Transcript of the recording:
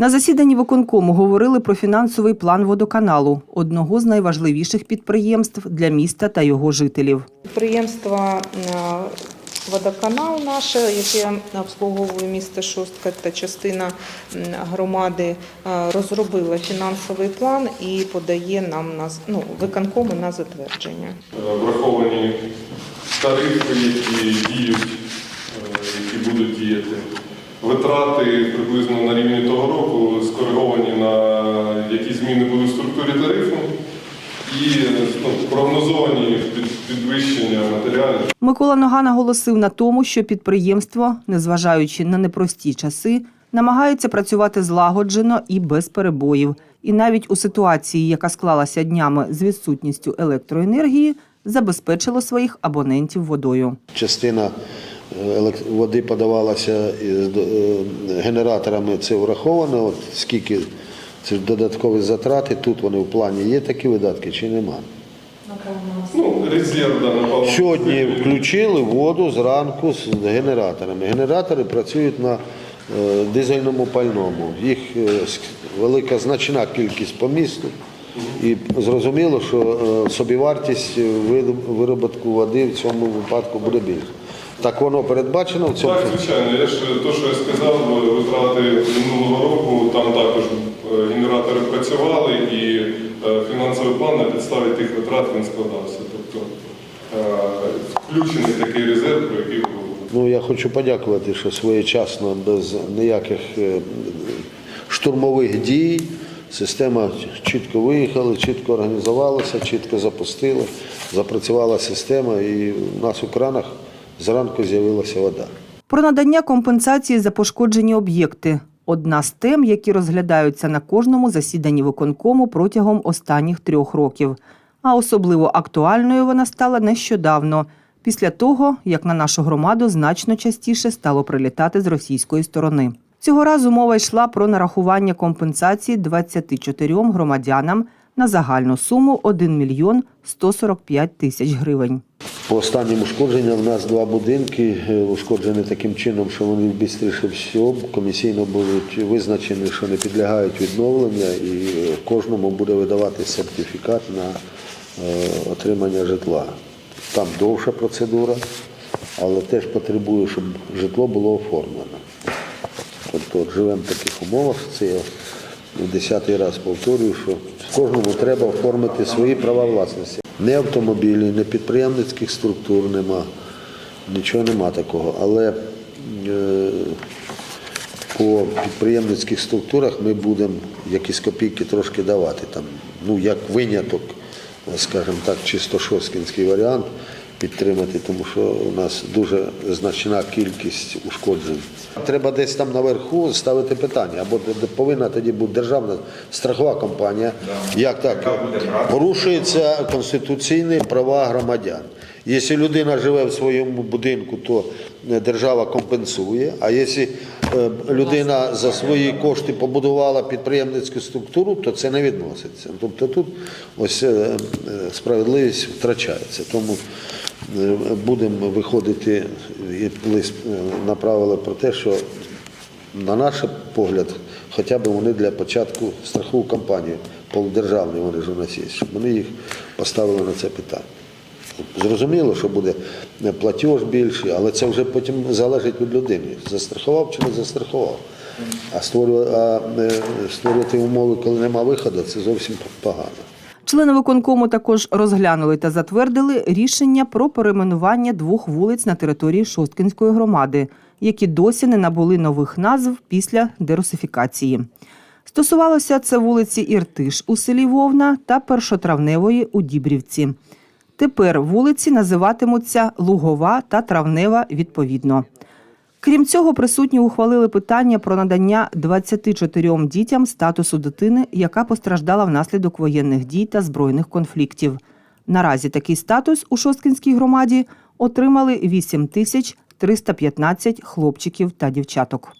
На засіданні виконкому говорили про фінансовий план водоканалу, одного з найважливіших підприємств для міста та його жителів. Підприємство е, водоканал наше, яке обслуговує місто Шостка та частина громади, е, розробила фінансовий план і подає нам на ну, виконкому на затвердження. Е, враховані тарифи, які діють, які будуть діяти. Витрати приблизно на рівні того року скориговані на які зміни будуть в структурі тарифу і ну, прогнозовані під- підвищення матеріалів. Микола Нога наголосив на тому, що підприємство, незважаючи на непрості часи, намагається працювати злагоджено і без перебоїв. І навіть у ситуації, яка склалася днями з відсутністю електроенергії, забезпечило своїх абонентів водою. Частина води до- е, генераторами, це враховано. От скільки це додаткові затрати, тут вони в плані є такі видатки чи нема. Ну, резерв да. Сьогодні включили воду зранку з генераторами. Генератори працюють на е, дизельному пальному. Їх е, велика значна кількість по місту. І зрозуміло, що е, собівартість вироботку води в цьому випадку буде більше. Так воно передбачено в цьому. Так, звичайно. Я ж то, що я сказав, витрати минулого року, там також е, генератори працювали і е, фінансовий план на підставі тих витрат він складався. Тобто е, включений такий резерв, про який. Ну, я хочу подякувати, що своєчасно, без ніяких е, штурмових дій, система чітко виїхала, чітко організувалася, чітко запустила, запрацювала система, і в нас у кранах зранку з'явилася вода. Про надання компенсації за пошкоджені об'єкти одна з тем, які розглядаються на кожному засіданні виконкому протягом останніх трьох років. А особливо актуальною вона стала нещодавно, після того, як на нашу громаду значно частіше стало прилітати з російської сторони. Цього разу мова йшла про нарахування компенсації 24 громадянам на загальну суму 1 мільйон 145 тисяч гривень. По останнім ушкодженням в нас два будинки е, ушкоджені таким чином, що вони швидше всього комісійно будуть визначені, що не підлягають відновлення, і е, кожному буде видавати сертифікат на е, отримання житла. Там довша процедура, але теж потребує, щоб житло було оформлено. Тобто от живемо в таких умовах, це я в десятий раз повторюю, що кожному треба оформити свої права власності. Не автомобілі, не підприємницьких структур нема, нічого нема такого. Але е, по підприємницьких структурах ми будемо якісь копійки трошки давати. Там, ну, як виняток, скажімо так, чисто шосткінський варіант підтримати, тому що у нас дуже значна кількість ушкоджень. Треба десь там наверху ставити питання, або повинна тоді бути державна страхова компанія. Як так? Порушуються конституційні права громадян. Якщо людина живе в своєму будинку, то е, держава компенсує. А якщо людина за свої кошти побудувала підприємницьку структуру, то це не відноситься. Тобто тут ось е, е, справедливість втрачається. Тому е, будемо виходити лист е, направили про те, що на наш погляд, хоча б вони для початку страхову компанію, полудержавні вони ж у нас є, щоб вони їх поставили на це питання. Зрозуміло, що буде платіж більший, але це вже потім залежить від людини. Застрахував чи не застрахував. А е, створювати умови, коли нема виходу, це зовсім погано. Члени виконкому також розглянули та затвердили рішення про перейменування двох вулиць на території Шосткинської громади, які досі не набули нових назв після дерусифікації. Стосувалося це вулиці Іртиш у селі Вовна та Першотравневої у Дібрівці. Тепер вулиці називатимуться Лугова та Травнева відповідно. Крім цього, присутні ухвалили питання про надання 24 дітям статусу дитини, яка постраждала внаслідок воєнних дій та збройних конфліктів. Наразі такий статус у Шосткінській громаді отримали 8 тисяч 315 хлопчиків та дівчаток.